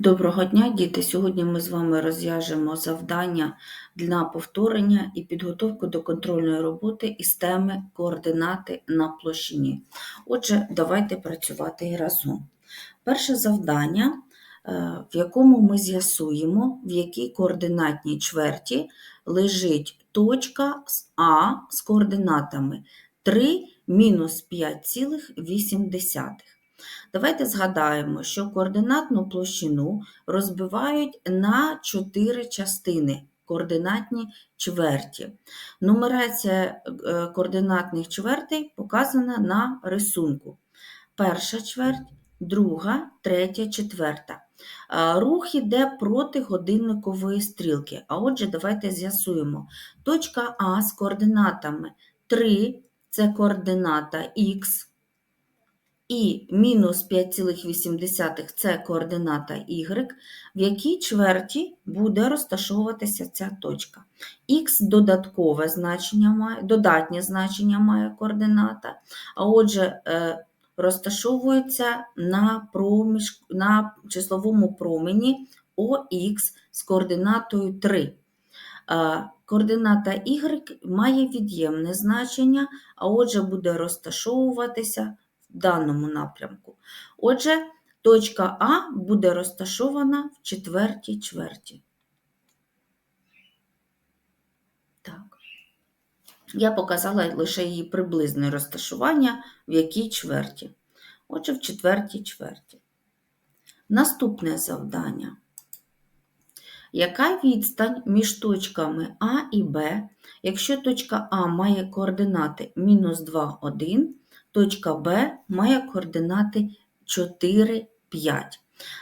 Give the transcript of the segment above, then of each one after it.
Доброго дня, діти! Сьогодні ми з вами розв'яжемо завдання для повторення і підготовку до контрольної роботи із теми координати на площині. Отже, давайте працювати разом. Перше завдання, е, в якому ми з'ясуємо, в якій координатній чверті лежить точка А з координатами 3 мінус 5,8. Давайте згадаємо, що координатну площину розбивають на чотири частини координатні чверті. Нумерація е, координатних чвертей показана на рисунку. Перша чверть, друга, третя, четверта. Рух іде проти годинникової стрілки. А отже, давайте з'ясуємо. Точка А з координатами 3 це координата Х і мінус 5,8 це координата y, в якій чверті буде розташовуватися ця точка. Х додаткове значення має, додатнє значення має координата, а отже, е, розташовується на, проміж, на числовому промені ОХ з координатою 3. Е, координата y має від'ємне значення, а отже, буде розташовуватися даному напрямку. Отже, точка А буде розташована в четвертій чверті. Так. Я показала лише її приблизне розташування, в якій чверті. Отже, в четвертій чверті. Наступне завдання. Яка відстань між точками А і Б, якщо точка А має координати мінус 2, 1, Точка Б має координати 4, 5.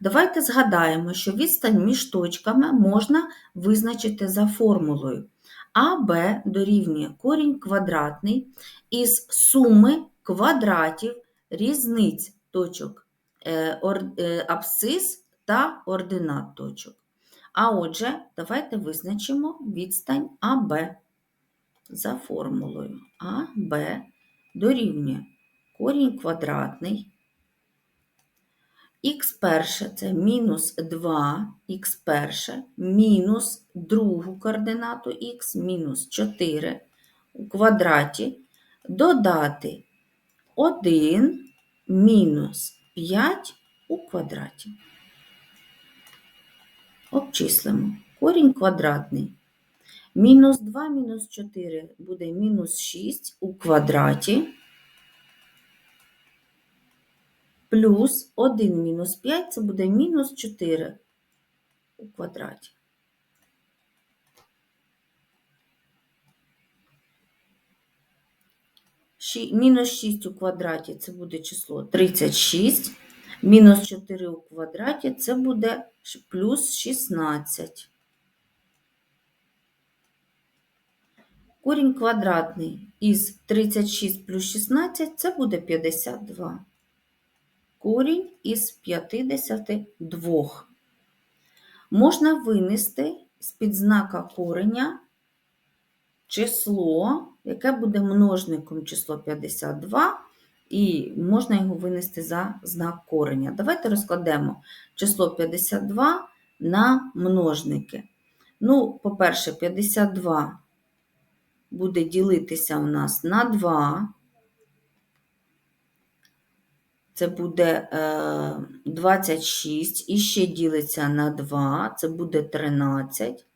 Давайте згадаємо, що відстань між точками можна визначити за формулою. АБ дорівнює корінь квадратний із суми квадратів різниць точок е, е, абсцис та ординат точок. А отже, давайте визначимо відстань АБ за формулою. АБ дорівнює корінь квадратний. Х перше це мінус 2 х перше, мінус другу координату х мінус 4 у квадраті, додати 1 мінус 5 у квадраті. Обчислимо корінь квадратний. Мінус 2 мінус 4 буде мінус 6 у квадраті плюс 1 мінус 5 це буде мінус 4 у квадраті. Мінус 6 у квадраті це буде число 36, мінус 4 у квадраті це буде плюс 16. Корінь квадратний із 36 плюс 16 це буде 52 корінь із 52. Можна винести з-під знака кореня число, яке буде множником число 52, і можна його винести за знак кореня. Давайте розкладемо число 52 на множники. Ну, по-перше, 52 буде ділитися у нас на 2. Це буде 26 е, і ще ділиться на 2, це буде 13.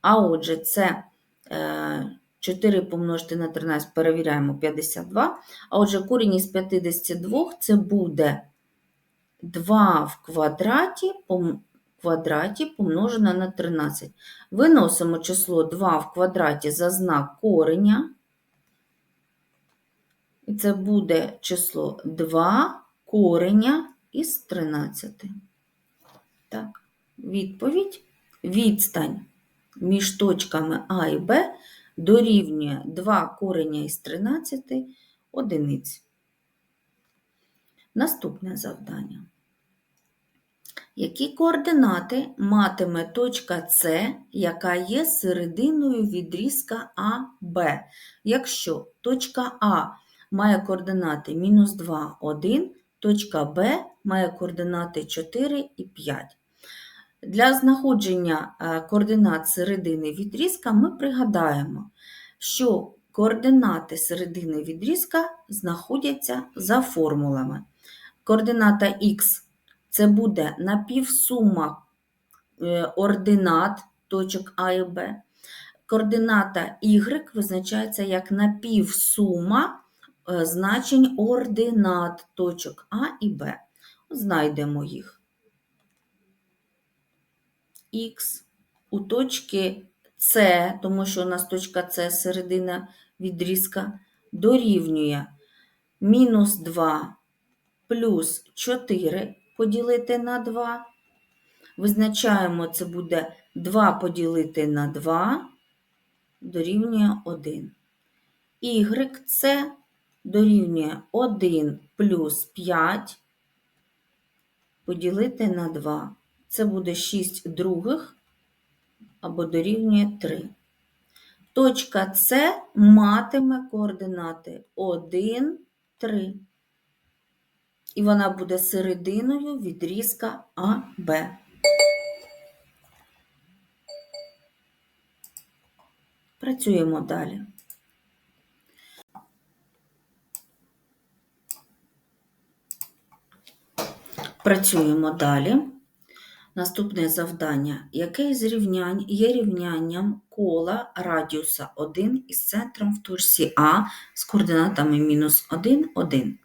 А отже, це 4 е, помножити на 13, перевіряємо 52. А отже, корінь із 52 це буде 2 в квадраті квадраті помножено на 13. Виносимо число 2 в квадраті за знак кореня. І це буде число 2 кореня із 13. Так, відповідь. Відстань між точками А і Б дорівнює 2 кореня із 13 одиниць. Наступне завдання. Які координати матиме точка С, яка є серединою відрізка АБ, якщо точка А має координати мінус 2, 1, Точка Б має координати 4 і 5. Для знаходження е, координат середини відрізка ми пригадаємо, що координати середини відрізка знаходяться за формулами. Координата х це буде напівсума е, ординат точок А і Б. Координата y визначається як напівсума е, значень ординат точок А і Б. Знайдемо їх. Х у точки С, тому що у нас точка С середина відрізка, дорівнює мінус 2 плюс 4 поділити на 2. Визначаємо, це буде 2 поділити на 2 дорівнює 1. Y це дорівнює 1 плюс 5 поділити на 2. Це буде 6 других або дорівнює 3. Точка С матиме координати 1, 3. І вона буде серединою відрізка АБ. Працюємо далі. Працюємо далі. Наступне завдання. Яке з рівнянь є рівнянням кола радіуса 1 із центром в точці А з координатами мінус 1, 1.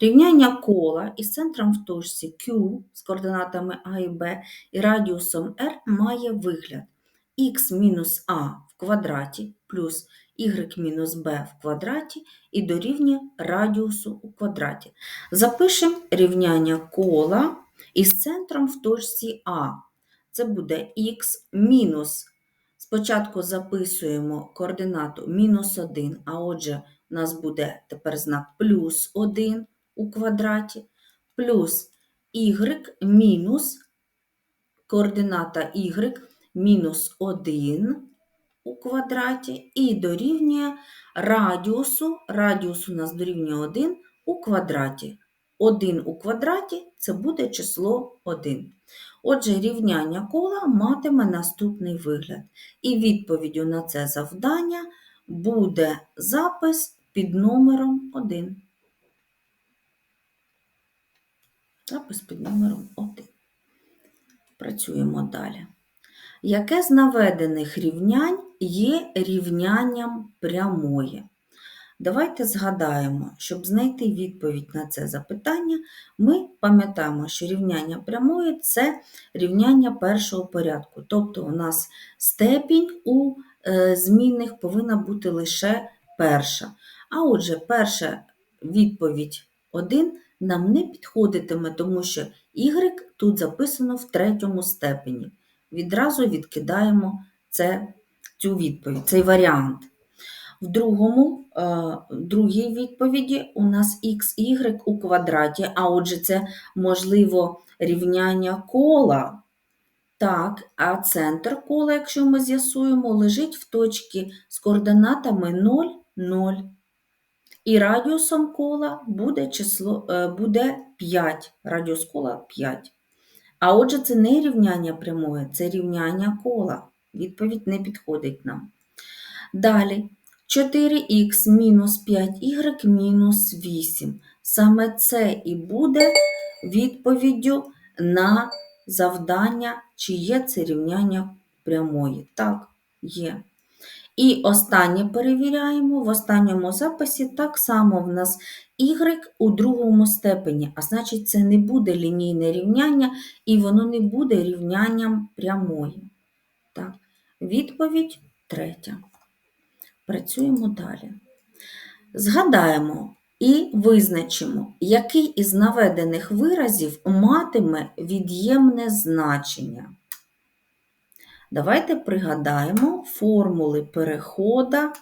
Рівняння кола із центром в точці Q з координатами А і Б і радіусом R має вигляд мінус А в квадраті плюс y мінус b в квадраті і дорівнює радіусу у квадраті. Запишемо рівняння кола із центром в точці А. Це буде х мінус. Спочатку записуємо координату мінус 1, а отже, у нас буде тепер знак плюс 1 у квадраті, плюс y мінус координата y мінус 1 у квадраті і дорівнює радіусу, радіус у нас дорівнює 1 у квадраті. 1 у квадраті це буде число 1. Отже, рівняння кола матиме наступний вигляд. І відповіддю на це завдання буде запис під номером 1. Запис під номером 1. Працюємо далі. Яке з наведених рівнянь є рівнянням прямої? Давайте згадаємо, щоб знайти відповідь на це запитання, ми пам'ятаємо, що рівняння прямої це рівняння першого порядку. Тобто у нас степінь у е, змінних повинна бути лише перша. А отже, перша відповідь 1 нам не підходитиме, тому що y тут записано в третьому степені. Відразу відкидаємо це, цю відповідь, цей варіант. В другому, е, другій відповіді у нас xy у квадраті, а отже, це можливо рівняння кола. Так, а центр кола, якщо ми з'ясуємо, лежить в точці з координатами 0, 0. І радіусом кола буде число, е, буде 5. Радіус кола 5. А отже, це не рівняння прямої, це рівняння кола. Відповідь не підходить нам. Далі 4х мінус 5y мінус 8. Саме це і буде відповіддю на завдання, чи є це рівняння прямої. Так, є. І останнє перевіряємо, в останньому записі так само в нас y у другому степені, а значить, це не буде лінійне рівняння, і воно не буде рівнянням прямої. Так, Відповідь третя. Працюємо далі. Згадаємо і визначимо, який із наведених виразів матиме від'ємне значення. Давайте пригадаємо формули перехода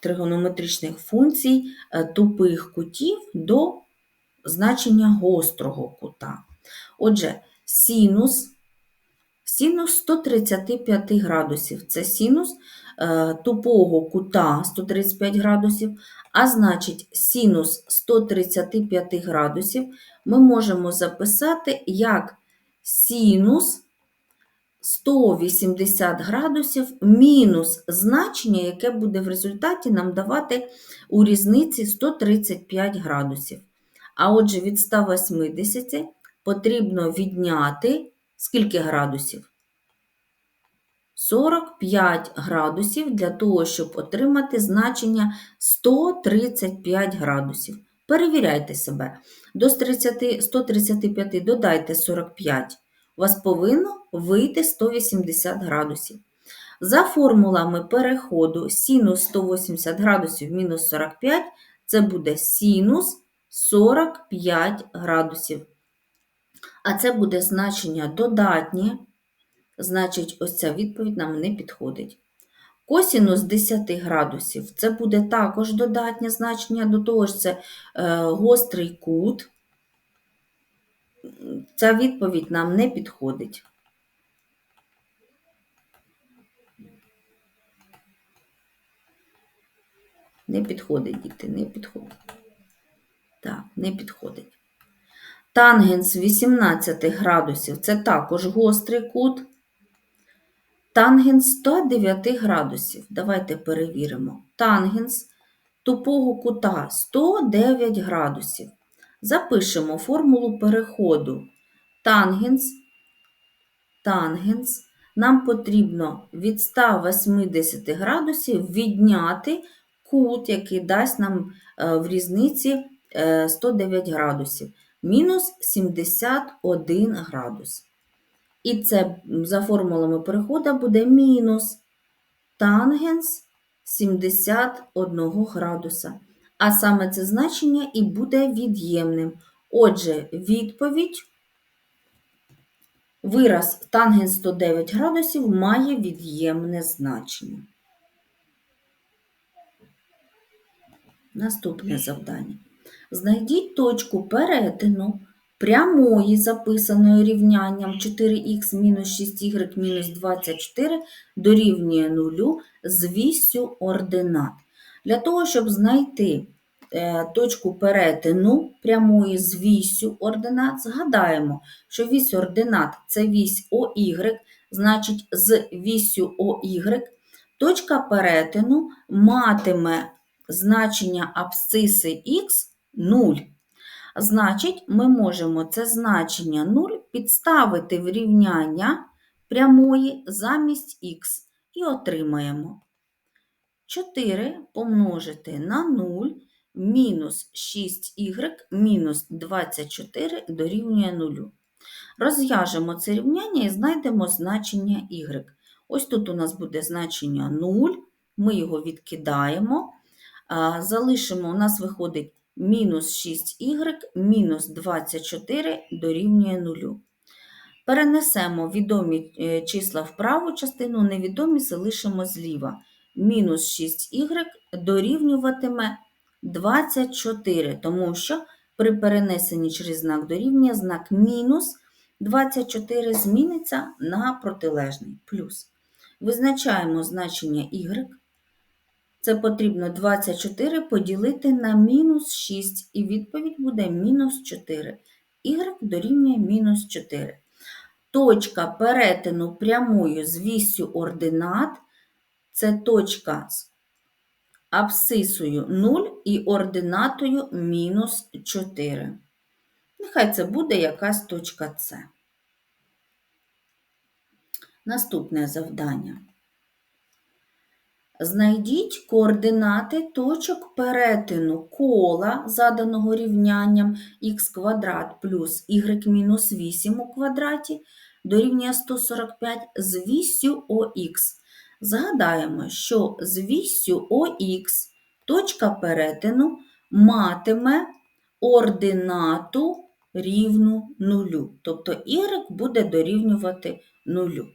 тригонометричних функцій е, тупих кутів до значення гострого кута. Отже, синус, синус 135 градусів це синус тупого кута 135 градусів, а значить, синус 135 градусів ми можемо записати як синус 180 градусів мінус значення, яке буде в результаті нам давати у різниці 135 градусів. А отже, від 180 потрібно відняти скільки градусів? 45 градусів для того, щоб отримати значення 135 градусів. Перевіряйте себе. До 30 135 додайте 45. У вас повинно вийти 180 градусів. За формулами переходу синус 180 градусів мінус 45 це буде синус 45 градусів. А це буде значення додатнє, значить, ось ця відповідь нам не підходить. Косінус 10 градусів це буде також додатнє значення, до того ж це е, гострий кут. Ця відповідь нам не підходить. Не підходить, діти, не підходить. Так, не підходить. Тангенс 18 градусів це також гострий кут. Тангенс 109 градусів. Давайте перевіримо. Тангенс тупого кута 109 градусів. Запишемо формулу переходу. Тангенс, тангенс. Нам потрібно від 180 градусів відняти кут, який дасть нам е, в різниці е, 109 градусів. Мінус 71 градус. І це за формулами переходу буде мінус тангенс 71 градуса. А саме це значення і буде від'ємним. Отже, відповідь, вираз тангенс 109 градусів має від'ємне значення. Наступне завдання. Знайдіть точку перетину прямої, записаної рівнянням 4х мінус 6y мінус 24 дорівнює 0 з вісю ординат. Для того, щоб знайти е, точку перетину прямої з вісю ординат, згадаємо, що вісь ординат це вісь ОY, значить, з вісю ОY точка перетину матиме значення абсциси х 0. Значить, ми можемо це значення 0 підставити в рівняння прямої замість х і отримаємо 4 помножити на 0 мінус 6y мінус 24 дорівнює 0. Розв'яжемо це рівняння і знайдемо значення y. Ось тут у нас буде значення 0, ми його відкидаємо. Залишимо, у нас виходить мінус 6y мінус 24 дорівнює 0. Перенесемо відомі е, числа в праву частину, невідомі залишимо зліва. Мінус 6y дорівнюватиме 24, тому що при перенесенні через знак дорівнює знак мінус 24 зміниться на протилежний плюс. Визначаємо значення y. Це потрібно 24 поділити на мінус 6, і відповідь буде мінус 4. Y дорівнює мінус 4. Точка перетину прямою з вісю ординат це точка з абсцисою 0 і ординатою мінус 4. Нехай це буде якась точка С. Наступне завдання. Знайдіть координати точок перетину кола, заданого рівнянням х квадрат плюс мінус 8 у квадраті дорівнює 145 з вісю ОХ. Згадаємо, що з вісю ОХ точка перетину матиме ординату рівну нулю, тобто y буде дорівнювати нулю.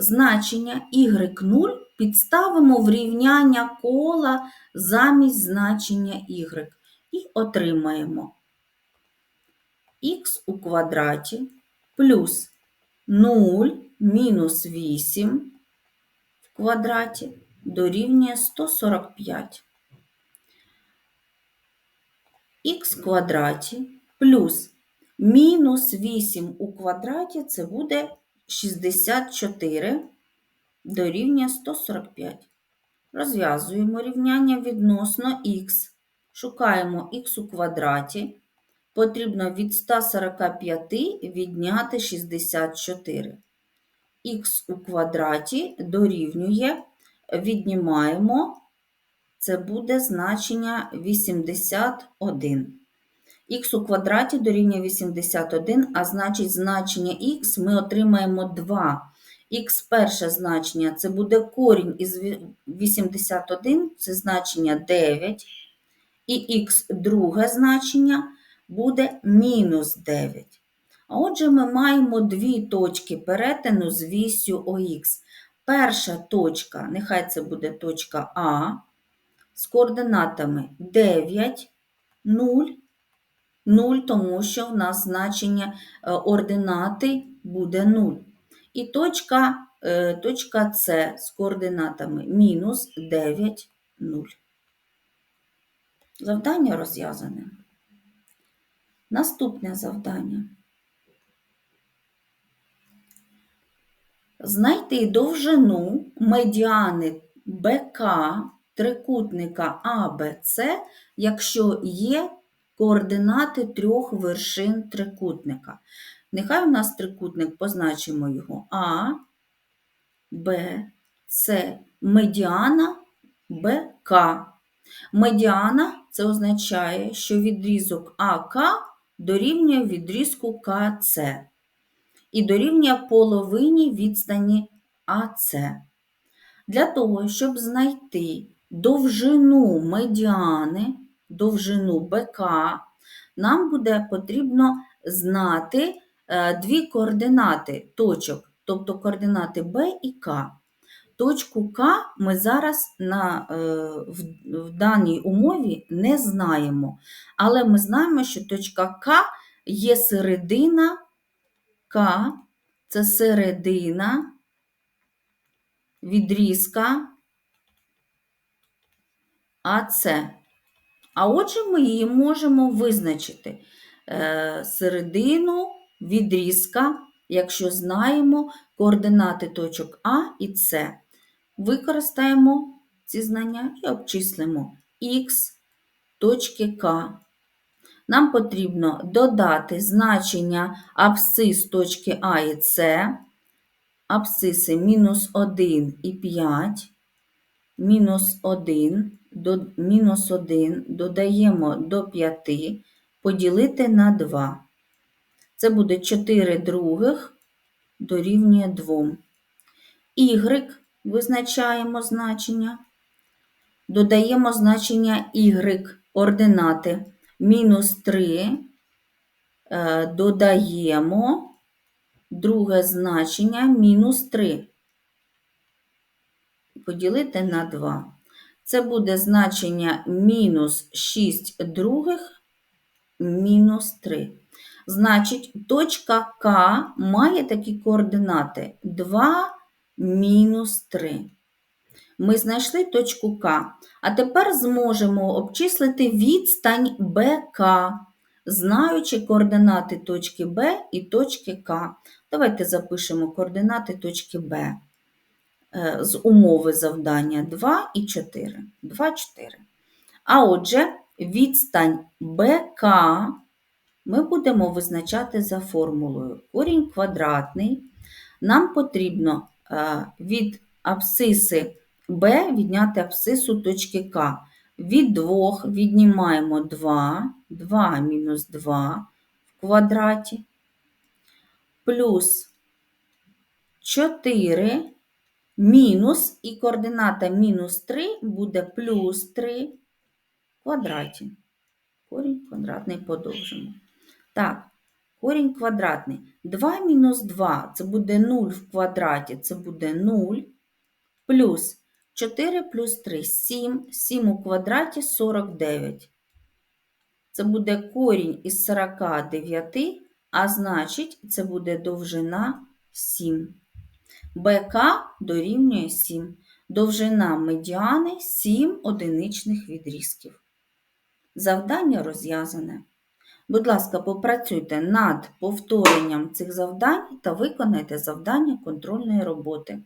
Значення y0 підставимо в рівняння кола замість значення y і отримаємо х у квадраті плюс 0 мінус 8 в квадраті дорівнює 145. х квадраті плюс мінус 8 у квадраті це буде 64 дорівнює 145. Розв'язуємо рівняння відносно х. Шукаємо х у квадраті. Потрібно від 145 відняти 64. х у квадраті дорівнює, віднімаємо, це буде значення 81. Х у квадраті дорівнює 81, а значить значення х ми отримаємо 2. Х перше значення це буде корінь із 81, це значення 9. І х друге значення буде мінус 9. А отже, ми маємо дві точки перетину з вісю ОХ. Перша точка, нехай це буде точка А, з координатами 9, 0, 0, тому що в нас значення е, ординати буде 0. І точка, е, точка С з координатами мінус 9, 0. Завдання розв'язане. Наступне завдання. Знайти довжину медіани БК трикутника АБЦ, якщо є координати трьох вершин трикутника. Нехай у нас трикутник позначимо його А, Б, С, медіана БК. Медіана це означає, що відрізок АК дорівнює відрізку КЦ і дорівнює половині відстані АЦ. Для того, щоб знайти довжину медіани, довжину БК, нам буде потрібно знати е, дві координати точок, тобто координати Б і К. Точку К ми зараз на, е, в, в даній умові не знаємо, але ми знаємо, що точка К є середина К це середина відрізка АЦ. А отже, ми її можемо визначити е, середину відрізка, якщо знаємо координати точок А і С. Використаємо ці знання і обчислимо х точки К нам потрібно додати значення абсцис точки А і С, абсциси мінус 1 і 5, мінус 1, до, мінус 1 додаємо до 5, поділити на 2. Це буде 4 других дорівнює 2. Y визначаємо значення, додаємо значення y ординати мінус 3 е, додаємо друге значення мінус 3. Поділити на 2. Це буде значення мінус 6 других мінус 3. Значить, точка К має такі координати 2 мінус 3. Ми знайшли точку К. А тепер зможемо обчислити відстань БК, знаючи координати точки Б і точки К. Давайте запишемо координати точки Б з умови завдання 2 і 4. 2, 4. А отже, відстань БК ми будемо визначати за формулою. Корінь квадратний. Нам потрібно е, від абсциси Б відняти абсцису точки К. Від 2 віднімаємо 2, 2 мінус 2 в квадраті, плюс 4 мінус, і координата мінус 3 буде плюс 3 в квадраті. Корінь квадратний подовжимо. Так, корінь квадратний. 2 мінус 2 це буде 0 в квадраті, це буде 0, плюс 4 плюс 3 7, 7 у квадраті 49. Це буде корінь із 49, а значить, це буде довжина 7. БК дорівнює 7. Довжина медіани 7 одиничних відрізків. Завдання розв'язане. Будь ласка, попрацюйте над повторенням цих завдань та виконайте завдання контрольної роботи.